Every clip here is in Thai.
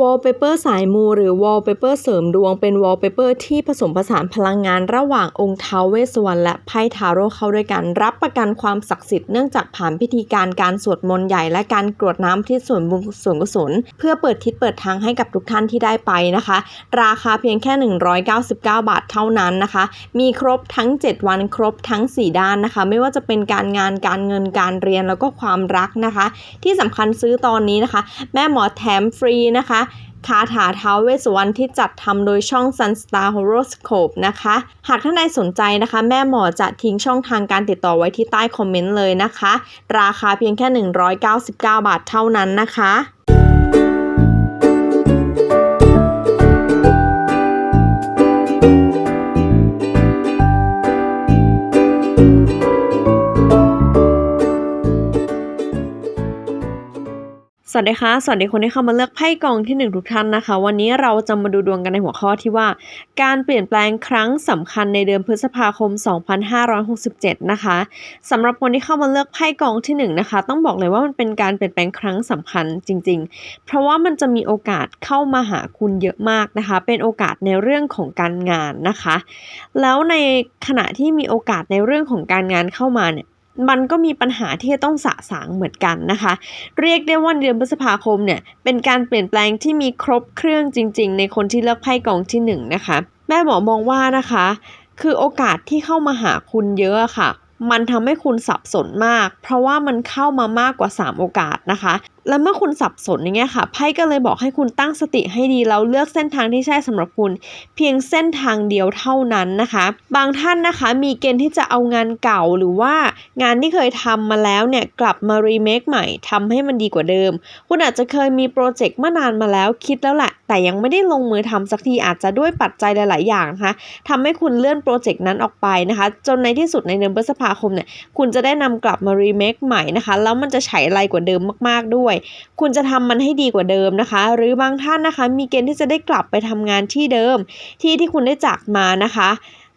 Wallpaper สายมูหรือ Wallpaper เสริมดวงเป็น Wallpaper ที่ผสมผสานพลังงานระหว่างองค์ท้าวเวสสวรรณและไพ่ทาโร่เข้าด้วยกัน รับประกันความศักดิ์สิทธิ์เนื่องจากผ่านพิธีการการสวดมนต์ใหญ่และการกรวดน้ำที่ส่วนบุญส่วนกุศล เพื่อเปิดทิศเปิดทางให้กับทุกท่านที่ได้ไปนะคะ ราคาเพียงแค่ 199 บาทเท่านั้นนะคะ มีครบทั้ง 7 วันครบทั้ง 4 ด้านนะคะ ไม่ว่าจะเป็นการงานการเงินการเรียนแล้วก็ความรักนะคะ ที่สำคัญซื้อตอนนี้นะคะ แม่หมอแถมฟรีนะคะคาถาท้าวเวสสวรรณที่จัดทำโดยช่อง Sunstar Horoscope นะคะ หากท่านใดสนใจนะคะ แม่หมอจะทิ้งช่องทางการติดต่อไว้ที่ใต้คอมเมนต์เลยนะคะ ราคาเพียงแค่ 199 บาทเท่านั้นนะคะ สวัสดีค่ะ สวัสดีคนที่เข้ามาเลือกไพ่กองที่หนึ่งทุกท่านนะคะ วันนี้เราจะมาดูดวงกันในหัวข้อที่ว่า การเปลี่ยนแปลงครั้งสำคัญในเดือนพฤษภาคม 2567 นะคะสำหรับคนที่เข้ามาเลือกไพ่กองที่หนึ่งนะคะ ต้องบอกเลยว่ามันเป็นการเปลี่ยนแปลงครั้งสำคัญจริง ๆ เพราะว่ามันจะมีโอกาสเข้ามาหาคุณเยอะมากนะคะ เป็นโอกาสในเรื่องของการงานนะคะ แล้วในขณะที่มีโอกาสในเรื่องของการงานเข้ามาเนี่ย มันก็มีปัญหาที่จะต้องสะสางเหมือนกันนะคะ เรียกได้ว่าเดือนพฤษภาคมเนี่ยเป็นการเปลี่ยนแปลงที่มีครบเครื่องจริง ๆ ในคนที่เลือกไพ่กองที่หนึ่งนะคะ แม่หมอมองว่านะคะ คือโอกาสที่เข้ามาหาคุณเยอะอะค่ะ มันทำให้คุณสับสนมาก เพราะว่ามันเข้ามามากกว่า 3 โอกาสนะคะ แล้วเมื่อคุณสับสนอย่างเงี้ยค่ะไพ่ก็เลยบอกให้คุณตั้งสติให้ดีแล้วเลือกเส้นทางที่ใช่สำหรับคุณ เพียงเส้นทางเดียวเท่านั้นนะคะ บางท่านนะคะมีเกณฑ์ที่จะเอางานเก่าหรือว่างานที่เคยทำมาแล้วเนี่ยกลับมารีเมคใหม่ทำให้มันดีกว่าเดิม คุณอาจจะเคยมีโปรเจกต์เมื่อนานมาแล้วคิดแล้วแหละ แต่ยังไม่ได้ลงมือทำสักทีอาจจะด้วยปัจจัยหลาย ๆ อย่างนะคะทำให้คุณเลื่อนโปรเจกต์นั้นออกไปนะคะ จนในที่สุดในเดือนพฤษภาคมเนี่ยคุณจะได้นำกลับมารีเมคใหม่นะคะแล้วมันจะใช้ไรกว่าเดิมมาก ๆ ด้วยคุณจะทำมันให้ดีกว่าเดิมนะคะ หรือบางท่านนะคะ มีเกณฑ์ที่จะได้กลับไปทำงานที่เดิม ที่ที่คุณได้จากมานะคะ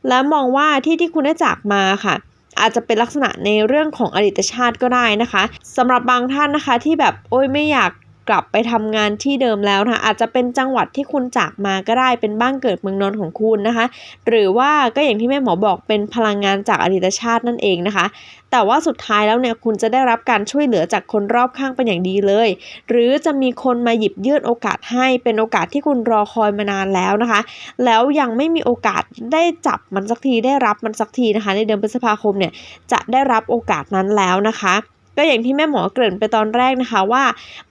และมองว่าที่ที่คุณได้จากมาค่ะอาจจะเป็นลักษณะในเรื่องของอดีตชาติก็ได้นะคะสำหรับบางท่านนะคะที่แบบโอ้ยไม่อยาก กลับไปทำงานที่เดิมแล้วนะคะอาจจะเป็นจังหวัดที่คุณจากมาก็ได้เป็นบ้านเกิดเมืองนอนของคุณนะคะ หรือว่าก็อย่างที่แม่หมอบอกเป็นพลังงานจากอดีตชาตินั่นเองนะคะ แต่ว่าสุดท้ายแล้วเนี่ยคุณจะได้รับการช่วยเหลือจากคนรอบข้างเป็นอย่างดีเลย หรือจะมีคนมาหยิบยื่นโอกาสให้เป็นโอกาสที่คุณรอคอยมานานแล้วนะคะ แล้วยังไม่มีโอกาสได้จับมันสักทีได้รับมันสักทีนะคะ ในเดือนพฤษภาคมเนี่ยจะได้รับโอกาสนั้นแล้วนะคะ ก็อย่างที่แม่หมอเกริ่นไปตอนแรกนะคะว่า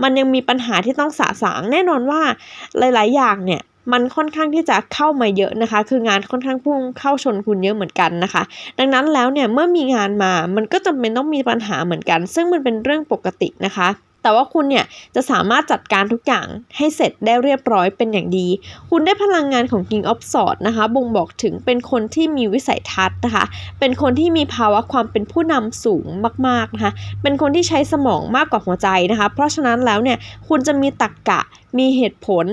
มันยังมีปัญหาที่ต้องสะสางแน่นอนว่าหลาย ๆ อย่างเนี่ยมันค่อนข้างที่จะเข้ามาเยอะนะคะ คืองานค่อนข้างพุ่งเข้าชนคุณเยอะเหมือนกันนะคะ ดังนั้นแล้วเนี่ยเมื่อมีงานมามันก็จำเป็นต้องมีปัญหาเหมือนกัน ซึ่งมันเป็นเรื่องปกตินะคะ แต่ว่าคุณเนี่ยจะสามารถจัดการทุกอย่างให้เสร็จได้เรียบร้อยเป็นอย่างดี คุณได้พลังงานของ King of Swords นะคะ บ่งบอกถึงเป็นคนที่มีวิสัยทัศน์นะคะ เป็นคนที่มีภาวะความเป็นผู้นำสูงมากๆนะคะ เป็นคนที่ใช้สมองมากกว่าหัวใจนะคะ เพราะฉะนั้นแล้วเนี่ยคุณจะมีตรรกกะมีเหตุผล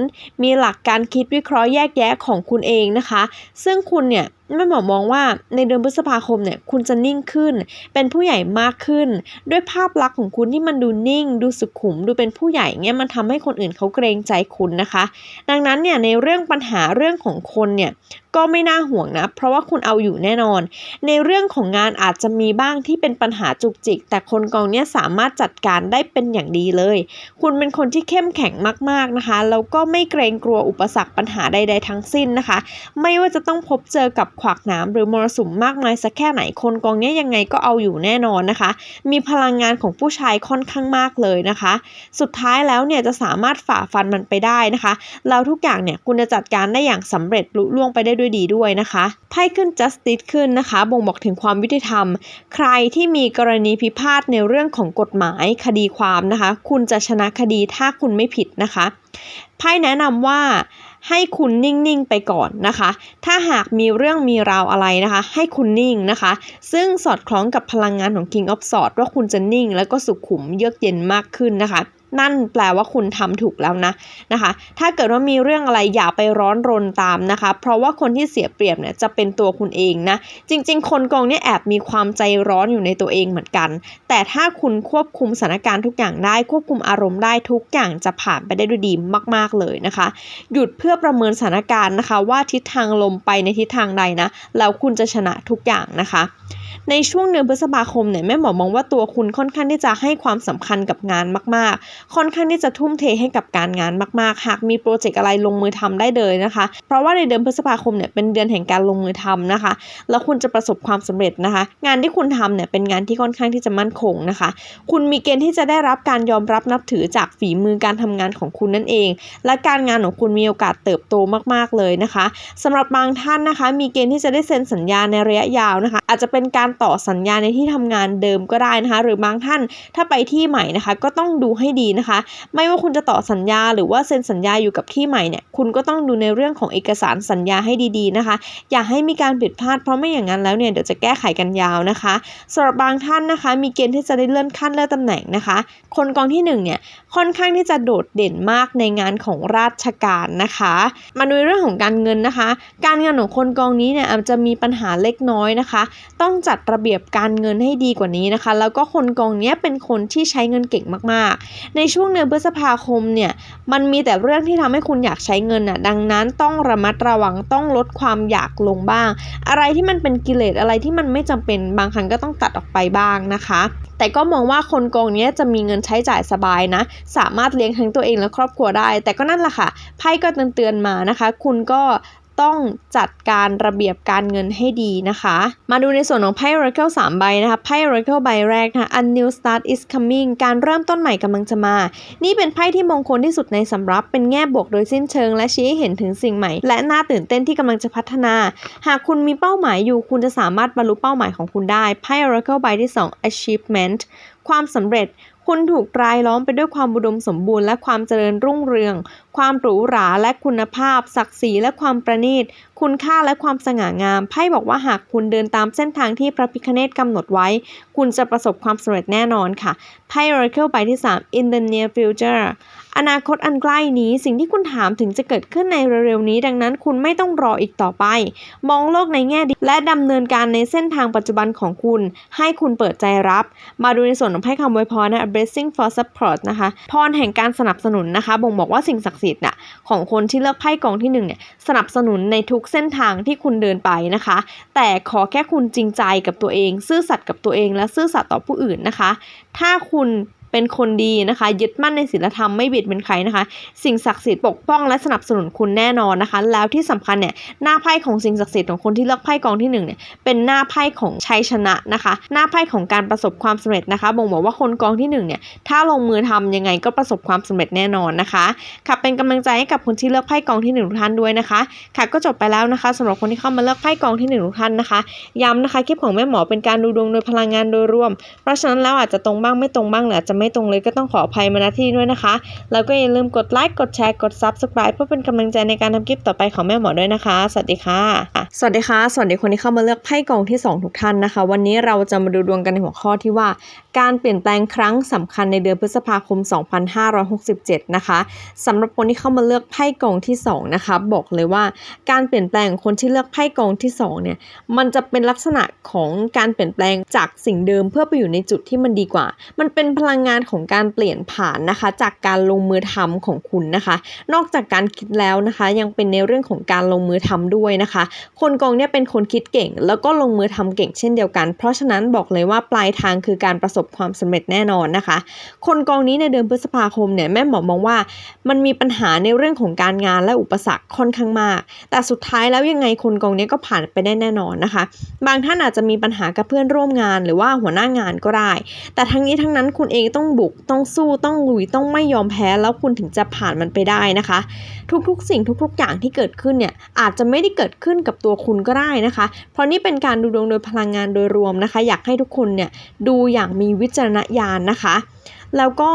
มีหลักการคิดวิเคราะห์แยกแยะของคุณเองนะคะ ซึ่งคุณเนี่ย แม่หมอมองว่าในเดือนพฤษภาคมเนี่ยคุณจะนิ่งขึ้น เป็นผู้ใหญ่มากขึ้น ด้วยภาพลักษณ์ของคุณที่มันดูนิ่ง ดูสุขุม ดูเป็นผู้ใหญ่เงี้ยมันทำให้คนอื่นเขาเกรงใจคุณนะคะ ดังนั้นเนี่ยในเรื่องปัญหาเรื่องของคนเนี่ยก็ไม่น่าห่วงนะ เพราะว่าคุณเอาอยู่แน่นอน ในเรื่องของงานอาจจะมีบ้างที่เป็นปัญหาจุกจิก แต่คนกองเนี้ยสามารถจัดการได้เป็นอย่างดีเลย คุณเป็นคนที่เข้มแข็งมากๆนะคะแล้วก็ไม่เกรงกลัวอุปสรรคปัญหาใด ๆ ทั้งสิ้นนะคะ ไม่ว่าจะต้องพบเจอกับขวากหนามหรือมรสุมมากมายสักแค่ไหนคนกองเนี้ยยังไงก็เอาอยู่แน่นอนนะคะ มีพลังงานของผู้ชายค่อนข้างมากเลยนะคะ สุดท้ายแล้วเนี่ยจะสามารถฝ่าฟันมันไปได้นะคะแล้วทุกอย่างเนี่ยคุณจะจัดการได้อย่างสำเร็จลุล่วงไปได้ด้วยดีด้วยนะคะไพ่ขึ้น justice ขึ้นนะคะ บ่งบอกถึงความยุติธรรม ใครที่มีกรณีพิพาทในเรื่องของกฎหมายคดีความนะคะ คุณจะชนะคดีถ้าคุณไม่ผิดนะคะไพ่แนะนำว่า ให้คุณนิ่งๆไปก่อนนะคะ ถ้าหากมีเรื่องมีราวอะไรนะคะ ให้คุณนิ่งนะคะ ซึ่งสอดคล้องกับพลังงานของ King of Swords ว่าคุณจะนิ่ง แล้วก็สุขุมเยือกเย็นมากขึ้นนะคะ นั่นแปลว่าคุณทำถูกแล้วนะนะคะ ถ้าเกิดว่ามีเรื่องอะไรอย่าไปร้อนรนตามนะคะ เพราะว่าคนที่เสียเปรียบเนี่ยจะเป็นตัวคุณเองนะ จริง ๆ คนกองเนี่ยแอบมีความใจร้อนอยู่ในตัวเองเหมือนกัน แต่ถ้าคุณควบคุมสถานการณ์ทุกอย่างได้ ควบคุมอารมณ์ได้ทุกอย่างจะผ่านไปได้ด้วยดีมาก ๆเลยนะคะ หยุดเพื่อประเมินสถานการณ์นะคะ ว่าทิศทางลมไปในทิศทางใดนะแล้วคุณจะชนะทุกอย่างนะคะ ในช่วงเดือนพฤษภาคมเนี่ยแม่หมอมองว่าตัวคุณค่อนข้างที่จะให้ความสำคัญกับงานมาก ๆค่อนข้างที่จะทุ่มเทให้กับการงานมากๆ หากมีโปรเจกต์อะไรลงมือทำได้เลยนะคะ เพราะว่าในเดือนพฤษภาคมเนี่ยเป็นเดือนแห่งการลงมือทำนะคะ แล้วคุณจะประสบความสำเร็จนะคะ งานที่คุณทำเนี่ยเป็นงานที่ค่อนข้างที่จะมั่นคงนะคะ คุณมีเกณฑ์ที่จะได้รับการยอมรับนับถือจากฝีมือการทำงานของคุณนั่นเอง และการงานของคุณมีโอกาสเติบโตมากๆเลยนะคะสำหรับบางท่านนะคะ มีเกณฑ์ที่จะได้เซ็นสัญญาในระยะยาวนะคะ อาจจะเป็นการต่อสัญญาในที่ทำงานเดิมก็ได้นะคะ หรือบางท่านถ้าไปที่ใหม่นะคะ ก็ต้องดูให้ดีนะคะ ไม่ว่าคุณจะต่อสัญญาหรือว่าเซ็นสัญญาอยู่กับที่ใหม่เนี่ยคุณก็ต้องดูในเรื่องของเอกสารสัญญาให้ดีๆนะคะ อย่าให้มีการผิดพลาดเพราะไม่อย่างนั้นแล้วเนี่ยเดี๋ยวจะแก้ไขกันยาวนะคะสำหรับบางท่านนะคะ มีเกณฑ์ที่จะได้เลื่อนขั้นเลื่อนตำแหน่งนะคะ คนกองที่หนึ่งเนี่ยค่อนข้างที่จะโดดเด่นมากในงานของราชการนะคะ มาดูเรื่องของการเงินนะคะ การเงินของคนกองนี้เนี่ยอาจจะมีปัญหาเล็กน้อยนะคะ ต้องจัดระเบียบการเงินให้ดีกว่านี้นะคะ แล้วก็คนกองนี้เป็นคนที่ใช้เงินเก่งมากๆในช่วงเดือนพฤษภาคมเนี่ยมันมีแต่เรื่องที่ทำให้คุณอยากใช้เงินอะดังนั้นต้องระมัดระวังต้องลดความอยากลงบ้าง อะไรที่มันเป็นกิเลสอะไรที่มันไม่จำเป็นบางครั้งก็ต้องตัดออกไปบ้างนะคะ แต่ก็มองว่าคนกองนี้จะมีเงินใช้จ่ายสบายนะ สามารถเลี้ยงทั้งตัวเองและครอบครัวได้ แต่ก็นั่นแหละค่ะไพ่ก็เตือนๆมานะคะ คุณก็ ต้องจัดการระเบียบการเงินให้ดีนะคะ มาดูในส่วนของไพ่ Oracle 3 ใบนะคะ ไพ่ Oracle ใบแรกนะคะ A new start is coming การเริ่มต้นใหม่กำลังจะมา นี่เป็นไพ่ที่มงคลที่สุดในสำรับเป็นแง่บวกโดยสิ้นเชิง และชี้ให้เห็นถึงสิ่งใหม่ และน่าตื่นเต้นที่กำลังจะพัฒนา หากคุณมีเป้าหมายอยู่ คุณจะสามารถบรรลุเป้าหมายของคุณได้ ไพ่ Oracle ใบที่ 2 achievement ความสำเร็จคุณถูกรายล้อมไปด้วยความบุดมสมบูรณ์และความเจริญรุ่งเรืองความหรูหราและคุณภาพ ศักดิ์ศรีและความประณีต คุณค่าและความสง่างาม ไพ่บอกว่าหากคุณเดินตามเส้นทางที่พระพิคเนตกำหนดไว้ คุณจะประสบความสำเร็จแน่นอนค่ะ ไพ่ Oracle ใบที่ 3 In the near future อนาคตอันใกล้นี้สิ่งที่คุณถามถึงจะเกิดขึ้นในเร็วๆนี้ ดังนั้นคุณไม่ต้องรออีกต่อไป มองโลกในแง่ดีและดำเนินการในเส้นทางปัจจุบันของคุณ ให้คุณเปิดใจรับ มาดูในส่วนของไพ่คำวยพรนะ blessing for support นะคะพรแห่งการสนับสนุนนะคะ บ่งบอกว่าสิ่งศักดิ์สิทธิ์น่ะของคนที่เลือกไพ่กองที่หนึ่งเนี่ยสนับสนุนในทุกเส้นทางที่คุณเดินไปนะคะ แต่ขอแค่คุณจริงใจกับตัวเอง ซื่อสัตย์กับตัวเองและซื่อสัตย์ต่อผู้อื่นนะคะ ถ้าคุณ เป็นคนดีนะคะ ยึดมั่นในศีลธรรมไม่เบียดเบียนใครนะคะ สิ่งศักดิ์สิทธิ์ปกป้องและสนับสนุนคุณแน่นอนนะคะ แล้วที่สำคัญเนี่ยหน้าไพ่ของสิ่งศักดิ์สิทธิ์ของคนที่เลือกไพ่กองที่หนึ่งเนี่ยเป็นหน้าไพ่ของชัยชนะนะคะ หน้าไพ่ของการประสบความสำเร็จนะคะบ่งบอกว่าคนกองที่หนึ่งเนี่ยถ้าลงมือทำยังไงก็ประสบความสำเร็จแน่นอนนะคะค่ะเป็นกำลังใจให้กับคนที่เลือกไพ่กองที่หนึ่งทุกท่านด้วยนะคะค่ะก็จบไปแล้วนะคะสำหรับคนที่เข้ามาเลือกไพ่กองที่หนึ่งทุกท่านนะคะย้ำนะคะคลิปของแม่หมอเป็นการดูดวงโดยพลังงานโดยรวม เพราะฉะนั้นแล้วอาจจะตรงบ้างไม่ตรงบ้างหรือจจะไม่ตรงเลยก็ต้องขออภัยมาณที่ด้วยนะคะ แล้วก็อย่าลืมกดไลค์กดแชร์กด Subscribe เพื่อเป็นกำลังใจในการทำคลิปต่อไปของแม่หมอด้วยนะคะ สวัสดีค่ะ สวัสดีค่ะ สวัสดีคนที่เข้ามาเลือกไพ่กองที่ 2 ทุกท่านนะคะ วันนี้เราจะมาดูดวงกันในหัวข้อที่ว่า การเปลี่ยนแปลงครั้งสำคัญในเดือนพฤษภาคม 2567 นะคะสำหรับคนที่เข้ามาเลือกไพ่กองที่2นะคะบอกเลยว่าการเปลี่ยนแปลงของคนที่เลือกไพ่กองที่2เนี่ยมันจะเป็นลักษณะของการเปลี่ยนแปลงจากสิ่งเดิมเพื่อไปอยู่ในจุดที่มันดีกว่า มันเป็นพลังงานของการเปลี่ยนผ่านนะคะ จากการลงมือทำของคุณนะคะ นอกจากการคิดแล้วนะคะ ยังเป็นในเรื่องของการลงมือทำด้วยนะคะ คนกองเนี่ยเป็นคนคิดเก่ง แล้วก็ลงมือทำเก่งเช่นเดียวกัน เพราะฉะนั้นบอกเลยว่าปลายทางคือการประสบความสำเร็จแน่นอนนะคะ คนกองนี้ในเดือนพฤษภาคมเนี่ยแม่หมอมองว่า มันมีปัญหาในเรื่องของการงานและอุปสรรคค่อนข้างมาก แต่สุดท้ายแล้วยังไงคนกองนี้ก็ผ่านไปได้แน่นอนนะคะ บางท่านอาจจะมีปัญหากับเพื่อนร่วมงาน หรือว่าหัวหน้างานก็ได้ แต่ทั้งนี้ทั้งนั้นคุณเองต้ององบุกต้องสู้ต้องลุยต้องไม่ยอมแพ้แล้วคุณถึงจะผ่านมันไปได้นะคะ ทุกๆ สิ่งทุกๆ อย่างที่เกิดขึ้นเนี่ยอาจจะไม่ได้เกิดขึ้นกับตัวคุณก็ได้นะคะ เพราะนี่เป็นการดูดวงโดยพลังงานโดยรวมนะคะ อยากให้ทุกคนเนี่ยดูอย่างมีวิจารณญาณนะคะ แล้วก็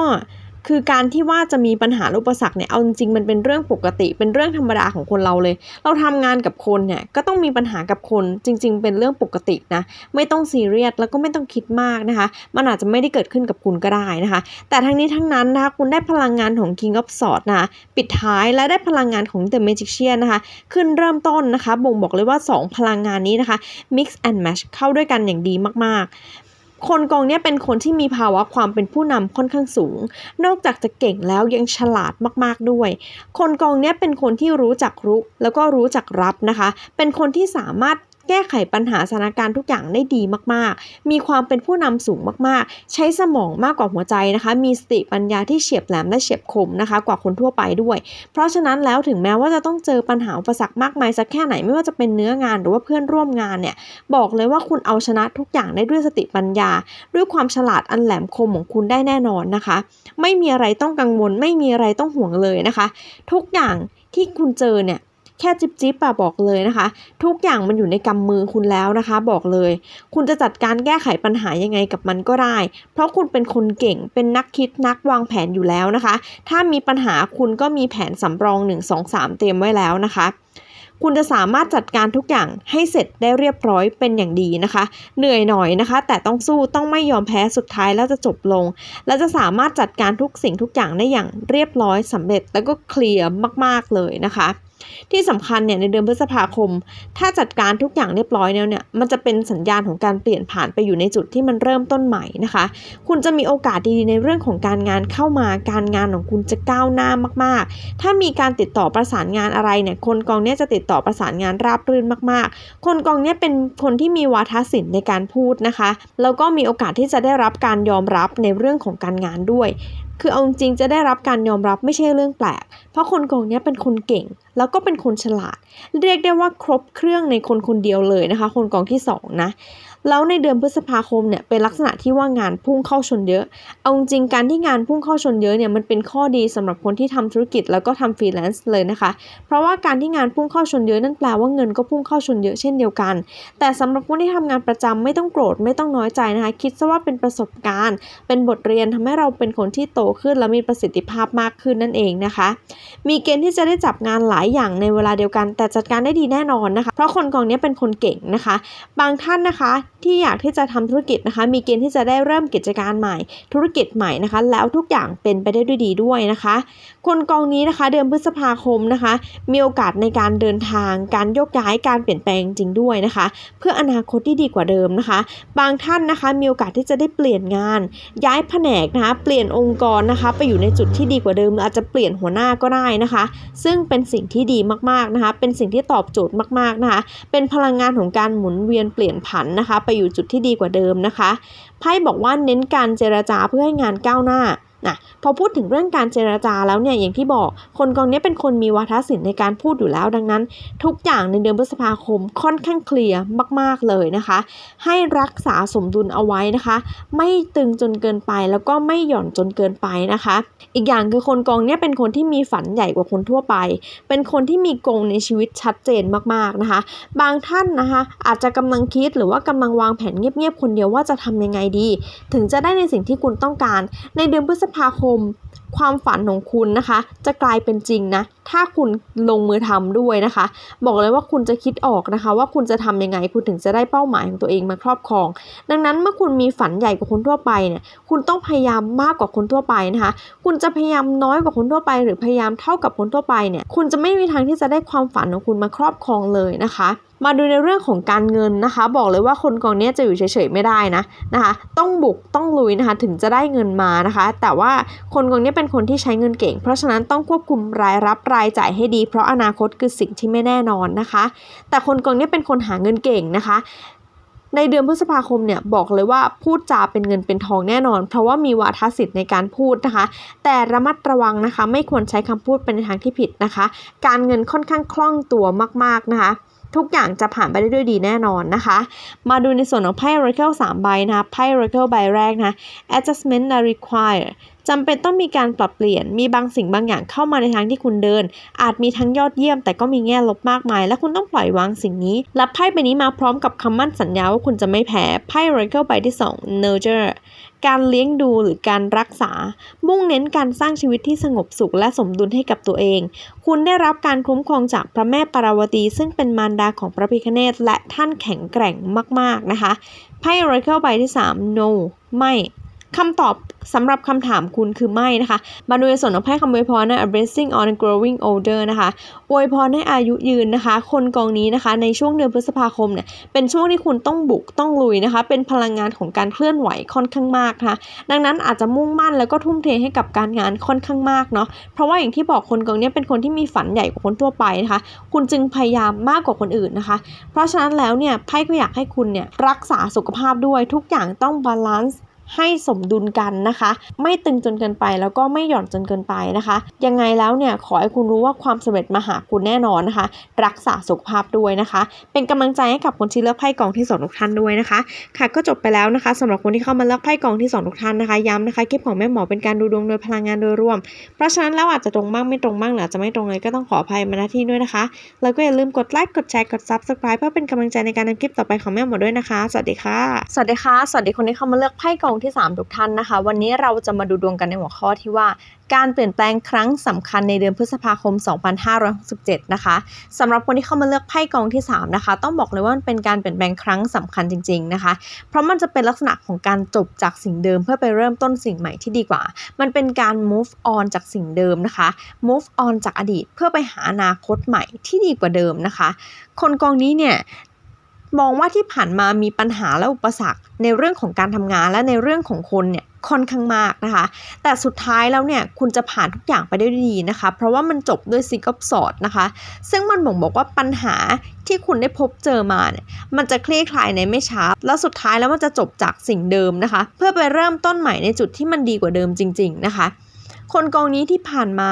คือการที่ว่าจะมีปัญหาอุปสรรคเนี่ยเอาจริงมันเป็นเรื่องปกติ เป็นเรื่องธรรมดาของคนเราเลย เราทำงานกับคนเนี่ยก็ต้องมีปัญหากับคนจริง ๆ เป็นเรื่องปกตินะไม่ต้องซีเรียสแล้วก็ไม่ต้องคิดมากนะคะ มันอาจจะไม่ได้เกิดขึ้นกับคุณก็ได้นะคะ แต่ทั้งนี้ทั้งนั้นนะคะคุณได้พลังงานของ King of Swords นะะปิดท้ายและได้พลังงานของ The Magician นะคะขึ้นเริ่มต้นนะคะ บ่งบอกเลยว่า 2 พลังงานนี้นะคะ mix and match เข้าด้วยกันอย่างดีมากๆ คนกองเนี้ยเป็นคนที่มีภาวะความเป็นผู้นำค่อนข้างสูง นอกจากจะเก่งแล้วยังฉลาดมากๆด้วย คนกองเนี้ยเป็นคนที่รู้จักรุกแล้วก็รู้จักรับนะคะ เป็นคนที่สามารถ แก้ไขปัญหาสถานการณ์ทุกอย่างได้ดีมากๆ มีความเป็นผู้นำสูงมากๆ ใช้สมองมากกว่าหัวใจนะคะ มีสติปัญญาที่เฉียบแหลมและเฉียบคมนะคะ กว่าคนทั่วไปด้วย เพราะฉะนั้นแล้วถึงแม้ว่าจะต้องเจอปัญหาอุปสรรคมากมายสักแค่ไหนไม่ว่าจะเป็นเนื้องานหรือว่าเพื่อนร่วมงานเนี่ยบอกเลยว่าคุณเอาชนะทุกอย่างได้ด้วยสติปัญญา ด้วยความฉลาดอันแหลมคมของคุณได้แน่นอนนะคะ ไม่มีอะไรต้องกังวล ไม่มีอะไรต้องห่วงเลยนะคะ ทุกอย่างที่คุณเจอเนี่ย แค่จิบจิบอะบอกเลยนะคะ ทุกอย่างมันอยู่ในกำมือคุณแล้วนะคะ บอกเลย คุณจะจัดการแก้ไขปัญหายังไงกับมันก็ได้ เพราะคุณเป็นคนเก่งเป็นนักคิดนักวางแผนอยู่แล้วนะคะ ถ้ามีปัญหาคุณก็มีแผนสำรอง 1 2 3 เตรียมไว้แล้วนะคะคุณจะสามารถจัดการทุกอย่างให้เสร็จได้เรียบร้อยเป็นอย่างดีนะคะ เหนื่อยหน่อยนะคะ แต่ต้องสู้ต้องไม่ยอมแพ้สุดท้ายแล้วจะจบลง และจะสามารถจัดการทุกสิ่งทุกอย่างได้อย่างเรียบร้อยสำเร็จแล้วก็เคลียร์มาก ๆ เลยนะคะ ที่สำคัญเนี่ยในเดือนพฤษภาคม ถ้าจัดการทุกอย่างเรียบร้อยแล้วเนี่ยมันจะเป็นสัญญาณของการเปลี่ยนผ่านไปอยู่ในจุดที่มันเริ่มต้นใหม่นะคะ คุณจะมีโอกาสดีๆในเรื่องของการงานเข้ามา การงานของคุณจะก้าวหน้ามากๆ ถ้ามีการติดต่อประสานงานอะไรเนี่ยคนกองเนี้ยจะติดต่อประสานงานราบรื่นมากๆ คนกองเนี้ยเป็นคนที่มีวาทศิลป์ในการพูดนะคะ แล้วก็มีโอกาสที่จะได้รับการยอมรับในเรื่องของการงานด้วย คือเอาจริงจะได้รับการยอมรับไม่ใช่เรื่องแปลก เพราะคนกองนี้เป็นคนเก่ง แล้วก็เป็นคนฉลาด เรียกได้ว่าครบเครื่องในคนคนเดียวเลยนะคะ คนกองที่สองนะ แล้วในเดือนพฤษภาคมเนี่ยเป็นลักษณะที่ว่างานพุ่งเข้าชนเยอะ เอาจริงการที่งานพุ่งเข้าชนเยอะเนี่ยมันเป็นข้อดีสำหรับคนที่ทำธุรกิจแล้วก็ทำฟรีแลนซ์เลยนะคะ เพราะว่าการที่งานพุ่งเข้าชนเยอะนั่นแปลว่าเงินก็พุ่งเข้าชนเยอะเช่นเดียวกัน แต่สำหรับคนที่ทำงานประจำไม่ต้องโกรธไม่ต้องน้อยใจนะคะ คิดซะว่าเป็นประสบการณ์ เป็นบทเรียนทำให้เราเป็นคนที่โตขึ้นและมีประสิทธิภาพมากขึ้นนั่นเองนะคะ มีเกณฑ์ที่จะได้จับงานหลายอย่างในเวลาเดียวกัน แต่จัดการได้ดีแน่นอนนะคะ เพราะคนกองนี้เป็นคนเก่งนะคะ บางท่านนะคะที่อยากที่จะทำธุรกิจนะคะ มีเกณฑ์ที่จะได้เริ่มกิจการใหม่ ธุรกิจใหม่นะคะ แล้วทุกอย่างเป็นไปได้ด้วยดีด้วยนะคะ คนกองนี้นะคะ เดือนพฤษภาคมนะคะ มีโอกาสในการเดินทาง การโยกย้ายการเปลี่ยนแปลงจริงด้วยนะคะ เพื่ออนาคตที่ดีกว่าเดิมนะคะ บางท่านนะคะมีโอกาสที่จะได้เปลี่ยนงาน ย้ายแผนกนะคะ เปลี่ยนองค์กรนะคะ ไปอยู่ในจุดที่ดีกว่าเดิมออาจจะเปลี่ยนหัวหน้าก็ได้นะคะ ซึ่งเป็นสิ่งที่ดีมากๆนะคะ เป็นสิ่งที่ตอบโจทย์มากๆนะคะ เป็นพลังงานของการหมุนเวียนเปลี่ยนผันนะคะไปอยู่จุดที่ดีกว่าเดิมนะคะไพ่บอกว่าเน้นการเจรจาเพื่อให้งานก้าวหน้า นะพอพูดถึงเรื่องการเจรจาแล้วเนี่ยอย่างที่บอกคนกองนี้เป็นคนมีวาทศิลป์ในการพูดอยู่แล้ว ดังนั้น ทุกอย่างในเดือนพฤษภาคมค่อนข้างเคลียร์มาก ๆเลยนะคะ ให้รักษาสมดุลเอาไว้นะคะ ไม่ตึงจนเกินไปแล้วก็ไม่หย่อนจนเกินไปนะคะ อีกอย่างคือคนกองนี้เป็นคนที่มีฝันใหญ่กว่าคนทั่วไป เป็นคนที่มีกงในชีวิตชัดเจนมากๆนะคะ บางท่านนะคะอาจจะกำลังคิดหรือว่ากำลังวางแผนเงียบๆคนเดียวว่าจะทำยังไงดี ถึงจะได้ในสิ่งที่คุณต้องการในเดือนพฤษภาคม ความฝันของคุณนะคะ จะกลายเป็นจริงนะ ถ้าคุณลงมือทำด้วยนะคะ บอกเลยว่าคุณจะคิดออกนะคะ ว่าคุณจะทำยังไงคุณถึงจะได้เป้าหมายของตัวเองมาครอบครอง ดังนั้นเมื่อคุณมีฝันใหญ่กว่าคนทั่วไปเนี่ย คุณต้องพยายามมากกว่าคนทั่วไปนะคะ คุณจะพยายามน้อยกว่าคนทั่วไป หรือพยายามเท่ากับคนทั่วไปเนี่ย คุณจะไม่มีทางที่จะได้ความฝันของคุณมาครอบครองเลยนะคะมาดูในเรื่องของการเงินนะคะ บอกเลยว่าคนกองเนี้ยจะอยู่เฉยๆไม่ได้นะนะคะ ต้องบุกต้องลุยนะคะ ถึงจะได้เงินมานะคะ แต่ว่าคนกองเนี้ยเป็นคนที่ใช้เงินเก่ง เพราะฉะนั้นต้องควบคุมรายรับรายจ่ายให้ดี เพราะอนาคตคือสิ่งที่ไม่แน่นอนนะคะ แต่คนกองเนี้ยเป็นคนหาเงินเก่งนะคะ ในเดือนพฤษภาคมเนี่ยบอกเลยว่าพูดจาเป็นเงินเป็นทองแน่นอน เพราะว่ามีวาทศิลป์ในการพูดนะคะ แต่ระมัดระวังนะคะ ไม่ควรใช้คำพูดเป็นในทางที่ผิดนะคะ การเงินค่อนข้างคล่องตัวมากๆนะคะทุกอย่างจะผ่านไปได้ด้วยดีแน่นอนนะคะ มาดูในส่วนของไพ่ Oracle 3 ใบนะคะ ไพ่ Oracle ใบแรกนะ adjustment are required จำเป็นต้องมีการปรับเปลี่ยน มีบางสิ่งบางอย่างเข้ามาในทางที่คุณเดิน อาจมีทั้งยอดเยี่ยม แต่ก็มีแง่ลบมากมาย และคุณต้องปล่อยวางสิ่งนี้ รับไพ่ใบนี้มาพร้อมกับคำมั่นสัญญาว่าคุณจะไม่แพ้ ไพ่ Oracle ใบที่2 Nurture การเลี้ยงดูหรือการรักษา มุ่งเน้นการสร้างชีวิตที่สงบสุขและสมดุลให้กับตัวเอง คุณได้รับการคุ้มครองจากพระแม่ปาราวตี ซึ่งเป็นมารดาของพระพิฆเนศและท่านแข็งแกร่งมาก ๆ นะคะ ไพ่ Oracle ใบที่ 3 no ไม่คำตอบ สำหรับคำถามคุณคือไม่นะคะ มาดูในส่วนของไพ่คำอวยพรนะ a blessing on growing older นะคะอวยพรให้อายุยืนนะคะ คนกองนี้นะคะ ในช่วงเดือนพฤษภาคมเนี่ยเป็นช่วงที่คุณต้องบุกต้องลุยนะคะ เป็นพลังงานของการเคลื่อนไหวค่อนข้างมากนะคะ ดังนั้นอาจจะมุ่งมั่นแล้วก็ทุ่มเทให้กับการงานค่อนข้างมากเนาะเพราะว่าอย่างที่บอกคนกองนี้เป็นคนที่มีฝันใหญ่กว่าคนทั่วไปนะคะ คุณจึงพยายามมากกว่าคนอื่นนะคะ เพราะฉะนั้นแล้วเนี่ยไพ่ก็อยากให้คุณเนี่ยรักษาสุขภาพด้วยทุกอย่างต้องบาลานซ์ ให้สมดุลกันนะคะ ไม่ตึงจนเกินไปแล้วก็ไม่หย่อนจนเกินไปนะคะ ยังไงแล้วเนี่ยขอให้คุณรู้ว่าความสำเร็จมาหาคุณแน่นอนนะคะ รักษาสุขภาพด้วยนะคะ เป็นกำลังใจให้กับคนที่เลือกไพ่กองที่สองทุกท่านด้วยนะคะ ค่ะก็จบไปแล้วนะคะสำหรับคนที่เข้ามาเลือกไพ่กองที่สองทุกท่านนะคะย้ำนะคะคลิปของแม่หมอเป็นการดูดวงโดยพลังงานโดยรวม เพราะฉะนั้นแล้วอาจจะตรงบ้างไม่ตรงบ้างหรือจะไม่ตรงเลยก็ต้องขออภัยมาณที่ด้วยนะคะ แล้วก็อย่าลืมกดไลค์กดแชร์กด subscribe เพื่อเป็นกำลังใจในการทำคลิปต่อไปของแม่หมอด้วยนะคะ สวัสดีค่ะ สวัสดีค่ะ สวัสดีคนที่เข้ามาเลือกไพ่กองที่ 3 ทุกท่านนะคะ วันนี้เราจะมาดูดวงกันในหัวข้อที่ว่า การเปลี่ยนแปลงครั้งสำคัญในเดือนพฤษภาคม 2567 นะคะสำหรับคนที่เข้ามาเลือกไพ่กองที่ 3 นะคะ ต้องบอกเลยว่ามันเป็นการเปลี่ยนแปลงครั้งสำคัญจริง ๆนะคะ เพราะมันจะเป็นลักษณะของการจบจากสิ่งเดิมเพื่อไปเริ่มต้นสิ่งใหม่ที่ดีกว่า มันเป็นการ move on จากสิ่งเดิมนะคะ move on จากอดีตเพื่อไปหาอนาคตใหม่ที่ดีกว่าเดิมนะคะ คนกองนี้เนี่ย มองว่าที่ผ่านมามีปัญหาและอุปสรรคในเรื่องของการทำงานและในเรื่องของคนเนี่ยค่อนข้างมากนะคะ แต่สุดท้ายแล้วเนี่ยคุณจะผ่านทุกอย่างไปได้ดีนะคะ เพราะว่ามันจบด้วยซิงกับสอดนะคะ ซึ่งมันบ่งบอกว่าปัญหาที่คุณได้พบเจอมาเนี่ยมันจะคลี่คลายในไม่ช้า แล้วสุดท้ายแล้วมันจะจบจากสิ่งเดิมนะคะ เพื่อไปเริ่มต้นใหม่ในจุดที่มันดีกว่าเดิมจริง ๆนะคะ คนกองนี้ที่ผ่านมา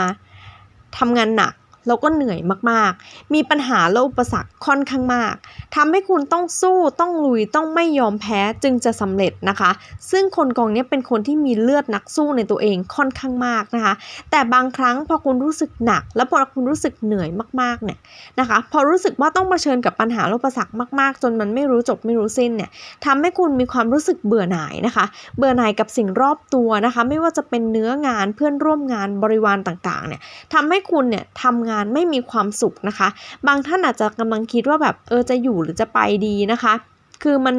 ทำงานหนักแล้วก็เหนื่อยมากๆ มีปัญหาและอุปสรรคค่อนข้างมากทำให้คุณต้องสู้ต้องลุยต้องไม่ยอมแพ้จึงจะสำเร็จนะคะ ซึ่งคนกองนี้เป็นคนที่มีเลือดนักสู้ในตัวเองค่อนข้างมากนะคะ แต่บางครั้งพอคุณรู้สึกหนัก แล้วพอคุณรู้สึกเหนื่อยมากๆเนี่ยนะคะ พอรู้สึกว่าต้องเผชิญกับปัญหาและอุปสรรคมากๆ จนมันไม่รู้จบไม่รู้สิ้นเนี่ยทำให้คุณมีความรู้สึกเบื่อหน่ายนะคะ เบื่อหน่ายกับสิ่งรอบตัวนะคะ ไม่ว่าจะเป็นเนื้องานเพื่อนร่วมงานบริวารต่างๆเนี่ยทำให้คุณเนี่ยทำงานไม่มีความสุขนะคะ บางท่านอาจจะกำลังคิดว่าแบบเออจะอยู่หรือจะไปดีนะคะคือมัน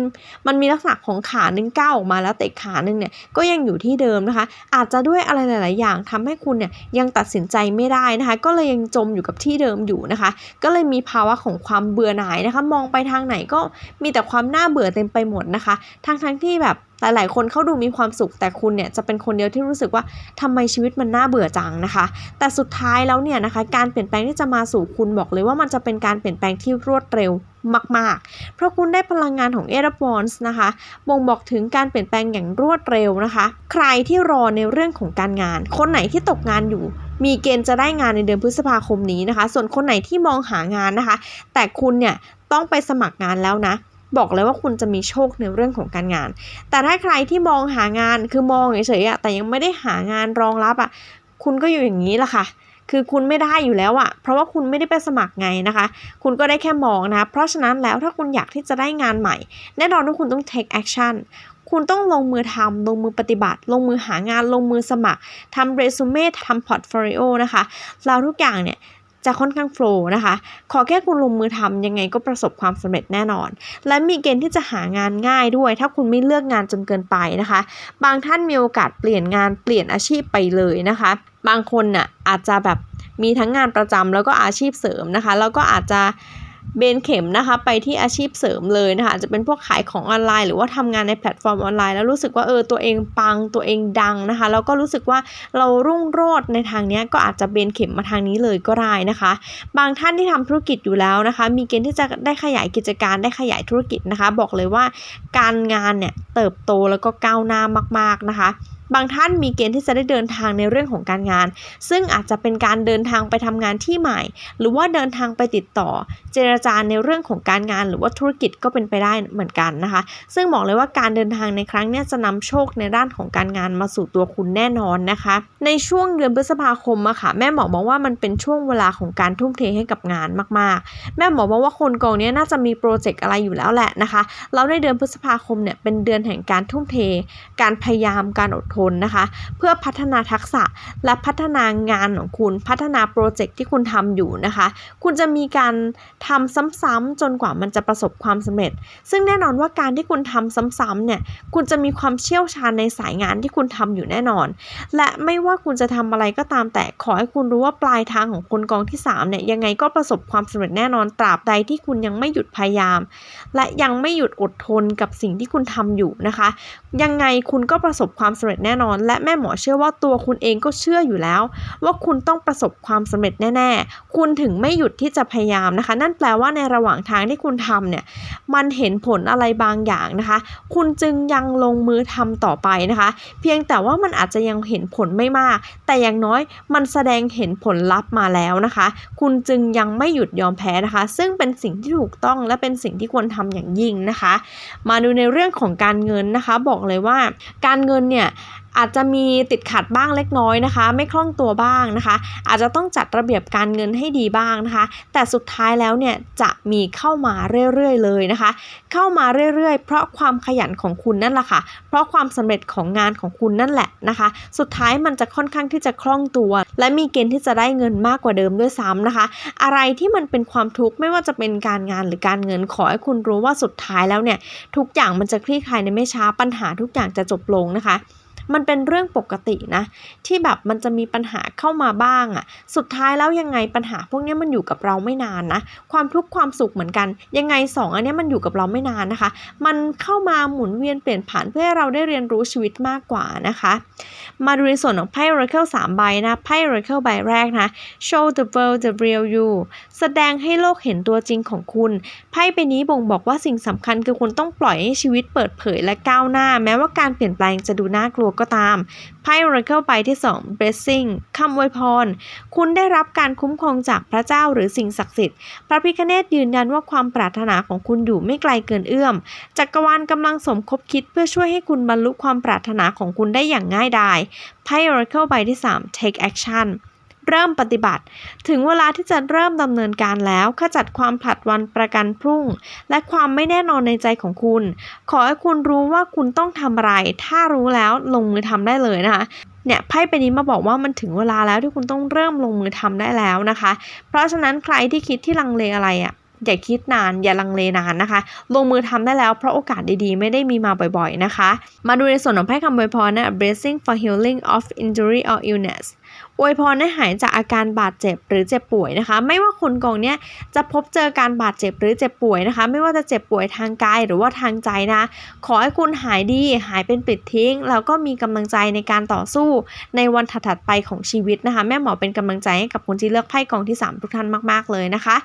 มันมีลักษณะของขาหนึ่งก้าวออกมาแล้วแต่ขาหนึ่งเนี่ยก็ยังอยู่ที่เดิมนะคะ อาจจะด้วยอะไรหลาย ๆ อย่างทำให้คุณเนี่ยยังตัดสินใจไม่ได้นะคะ ก็เลยยังจมอยู่กับที่เดิมอยู่นะคะ ก็เลยมีภาวะของความเบื่อหน่ายนะคะ มองไปทางไหนก็มีแต่ความน่าเบื่อเต็มไปหมดนะคะ ทั้งทั้งที่แบบ หลายๆ คนเขาดูมีความสุขแต่คุณเนี่ยจะเป็นคนเดียวที่รู้สึกว่าทำไมชีวิตมันน่าเบื่อจังนะคะ แต่สุดท้ายแล้วเนี่ยนะคะการเปลี่ยนแปลงที่จะมาสู่คุณบอกเลยว่ามันจะเป็นการเปลี่ยนแปลงที่รวดเร็วมาก ๆ เพราะคุณได้พลังงานของเอราบอนส์นะคะ บ่งบอกถึงการเปลี่ยนแปลงอย่างรวดเร็วนะคะ ใครที่รอในเรื่องของการงาน คนไหนที่ตกงานอยู่ มีเกณฑ์จะได้งานในเดือนพฤษภาคมนี้นะคะ ส่วนคนไหนที่มองหางานนะคะ แต่คุณเนี่ยต้องไปสมัครงานแล้วนะ บอกเลยว่าคุณจะมีโชคในเรื่องของการงาน แต่ถ้าใครที่มองหางานคือมองเฉยๆอะแต่ยังไม่ได้หางานรองรับอะคุณก็อยู่อย่างนี้แหละค่ะคือคุณไม่ได้อยู่แล้วอะเพราะว่าคุณไม่ได้ไปสมัครไงนะคะ คุณก็ได้แค่มองนะะเพราะฉะนั้นแล้วถ้าคุณอยากที่จะได้งานใหม่ แน่นอนว่าคุณต้อง take action คุณต้องลงมือทำลงมือปฏิบัติ ลงมือหางาน ลงมือสมัครทำเรซูเม่ทำพอร์ตโฟลิโอนะคะแล้วทุกอย่างเนี่ย จะค่อนข้างโฟล์นะคะ ขอแค่คุณลงมือทำยังไงก็ประสบความสำเร็จแน่นอน และมีเกณฑ์ที่จะหางานง่ายด้วย ถ้าคุณไม่เลือกงานจนเกินไปนะคะ บางท่านมีโอกาสเปลี่ยนงานเปลี่ยนอาชีพไปเลยนะคะ บางคนน่ะอาจจะแบบมีทั้งงานประจำแล้วก็อาชีพเสริมนะคะ แล้วก็อาจจะ เบนเข็มนะคะไปที่อาชีพเสริมเลยนะคะอาจจะเป็นพวกขายของออนไลน์ หรือว่าทำงานในแพลตฟอร์มออนไลน์ แล้วรู้สึกว่าเออตัวเองปังตัวเองดังนะคะแล้วก็รู้สึกว่าเรารุ่งโรจน์ในทางนี้ก็อาจจะเบนเข็มมาทางนี้เลยก็ได้นะคะ บางท่านที่ทำธุรกิจอยู่แล้วนะคะ มีเกณฑ์ที่จะได้ขยายกิจการได้ขยายธุรกิจนะคะ บอกเลยว่าการงานเนี่ยเติบโตแล้วก็ก้าวหน้ามาก ๆนะคะ บางท่านมีเกณฑ์ที่จะได้เดินทางในเรื่องของการงาน ซึ่งอาจจะเป็นการเดินทางไปทำงานที่ใหม่ หรือว่าเดินทางไปติดต่อ เจรจาในเรื่องของการงาน หรือว่าธุรกิจก็เป็นไปได้เหมือนกันนะคะ ซึ่งบอกเลยว่าการเดินทางในครั้งนี้จะนำโชคในด้านของการงานมาสู่ตัวคุณแน่นอนนะคะ ในช่วงเดือนพฤษภาคมอะค่ะแม่หมอบอกว่ามันเป็นช่วงเวลาของการทุ่มเทให้กับงานมากๆ แม่หมอบอกว่าคนกองนี้น่าจะมีโปรเจกต์อะไรอยู่แล้วแหละนะคะแล้วในเดือนพฤษภาคมเนี่ยเป็นเดือนแห่งการทุ่มเท การพยายามการอดทนนะคะ เพื่อพัฒนาทักษะและพัฒนางานของคุณพัฒนาโปรเจกต์ที่คุณทำอยู่นะคะ คุณจะมีการทำซ้ำๆจนกว่ามันจะประสบความสำเร็จ ซึ่งแน่นอนว่าการที่คุณทำซ้ำๆเนี่ยคุณจะมีความเชี่ยวชาญในสายงานที่คุณทำอยู่แน่นอน และไม่ว่าคุณจะทำอะไรก็ตามแต่ขอให้คุณรู้ว่าปลายทางของคนกองที่3เนี่ยยังไงก็ประสบความสำเร็จแน่นอนตราบใดที่คุณยังไม่หยุดพยายาม และยังไม่หยุดอดทนกับสิ่งที่คุณทำอยู่นะคะ ยังไงคุณก็ประสบความสำเร็จแน่นอน และแม่หมอเชื่อว่าตัวคุณเองก็เชื่ออยู่แล้ว ว่าคุณต้องประสบความสำเร็จแน่ ๆ คุณถึงไม่หยุดที่จะพยายามนะคะ นั่นแปลว่าในระหว่างทางที่คุณทำเนี่ยมันเห็นผลอะไรบางอย่างนะคะ คุณจึงยังลงมือทำต่อไปนะคะ เพียงแต่ว่ามันอาจจะยังเห็นผลไม่มาก แต่อย่างน้อยมันแสดงเห็นผลลัพธ์มาแล้วนะคะ คุณจึงยังไม่หยุดยอมแพ้นะคะ ซึ่งเป็นสิ่งที่ถูกต้องและเป็นสิ่งที่ควรทำอย่างยิ่งนะคะ มาดูในเรื่องของการเงินนะคะ บอกเลยว่าการเงินเนี่ย อาจจะมีติดขัดบ้างเล็กน้อยนะคะ ไม่คล่องตัวบ้างนะคะ อาจจะต้องจัดระเบียบการเงินให้ดีบ้างนะคะ แต่สุดท้ายแล้วเนี่ยจะมีเข้ามาเรื่อยๆเลยนะคะ เข้ามาเรื่อยๆ เพราะความขยันของคุณนั่นแหละค่ะ เพราะความสำเร็จของงานของคุณนั่นแหละนะคะ สุดท้ายมันจะค่อนข้างที่จะคล่องตัว และมีเกณฑ์ที่จะได้เงินมากกว่าเดิมด้วยซ้ำนะคะ อะไรที่มันเป็นความทุกข์ไม่ว่าจะเป็นการงานหรือการเงินขอให้คุณรู้ว่าสุดท้ายแล้วเนี่ยทุกอย่างมันจะคลี่คลายในไม่ช้าปัญหาทุกอย่างจะจบลงนะคะ มันเป็นเรื่องปกตินะ ที่แบบมันจะมีปัญหาเข้ามาบ้างอะ่ะ สุดท้ายแล้วยังไงปัญหาพวกนี้มันอยู่กับเราไม่นานนะ ความทุกข์ความสุขเหมือนกัน ยังไงสองอันนี้มันอยู่กับเราไม่นานนะคะ มันเข้ามาหมุนเวียนเปลี่ยนผ่านเพื่อให้เราได้เรียนรู้ชีวิตมากกว่านะคะ มาดูในส่วนของไพ่ Oracle 3ใบนะ ไพ่ Oracle ใบแรกนะ Show the world the real you แสดงให้โลกเห็นตัวจริงของคุณไพ่ใบนี้บ่งบอกว่าสิ่งสำคัญคือคุณต้องปล่อยให้ชีวิตเปิดเผยและก้าวหน้า แม้ว่าการเปลี่ยนแปลงจะดูน่ากลัวก็ตามไพ่ Oracle ใบที่ 2 Blessing คำอวยพร คุณได้รับการคุ้มครองจากพระเจ้าหรือสิ่งศักดิ์สิทธิ์ พระพิคเนตยืนยันว่าความปรารถนาของคุณอยู่ไม่ไกลเกินเอื้อม จักรวาลกำลังสมคบคิดเพื่อช่วยให้คุณบรรลุความปรารถนาของคุณได้อย่างง่ายดายไพ่ Oracle ใบที่ 3 Take Action เริ่มปฏิบัติ ถึงเวลาที่จะเริ่มดำเนินการแล้วขจัดความผลัดวันประกันพรุ่ง และความไม่แน่นอนในใจของคุณ ขอให้คุณรู้ว่าคุณต้องทำอะไร ถ้ารู้แล้วลงมือทำได้เลยนะคะเนี่ยไพ่ใบนี้มาบอกว่ามันถึงเวลาแล้วที่คุณต้องเริ่มลงมือทำได้แล้วนะคะ เพราะฉะนั้นใครที่คิดที่ลังเลอะไรอะ่ะอย่าคิดนานอย่าลังเลนานนะคะ ลงมือทำได้แล้วเพราะโอกาสดีๆ ไม่ได้มีมาบ่อยๆนะคะ มาดูในส่วนของไพ่คำอวยพรนะ blessing for healing of injury or illness อวยพรให้หายจากอาการบาดเจ็บหรือเจ็บป่วยนะคะ ไม่ว่าคนกองเนี้ยจะพบเจอการบาดเจ็บหรือเจ็บป่วยนะคะ ไม่ว่าจะเจ็บป่วยทางกายหรือว่าทางใจนะ ขอให้คุณหายดีหายเป็นปิดทิ้ง แล้วก็มีกำลังใจในการต่อสู้ในวันถัดๆไปของชีวิตนะคะ แม่หมอเป็นกำลังใจให้กับคนที่เลือกไพ่กองที่ 3 ทุกท่านมากๆเลยนะคะ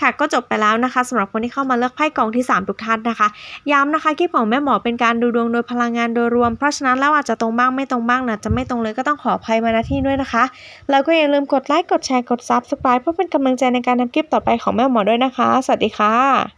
ค่ะก็จบไปแล้วนะคะสำหรับคนที่เข้ามาเลือกไพ่กองที่ 3 ทุกท่านนะคะ ย้ำนะคะคลิปของแม่หมอเป็นการดูดวงโดยพลังงานโดยรวมเพราะฉะนั้นแล้วอาจจะตรงบ้างไม่ตรงบ้างนะจะไม่ตรงเลยก็ต้องขออภัยมาณที่ด้วยนะคะแล้วก็อย่าลืมกดไลค์ กดแชร์ กด Subscribe เพื่อเป็นกำลังใจในการทำคลิปต่อไปของแม่หมอด้วยนะคะ สวัสดีค่ะ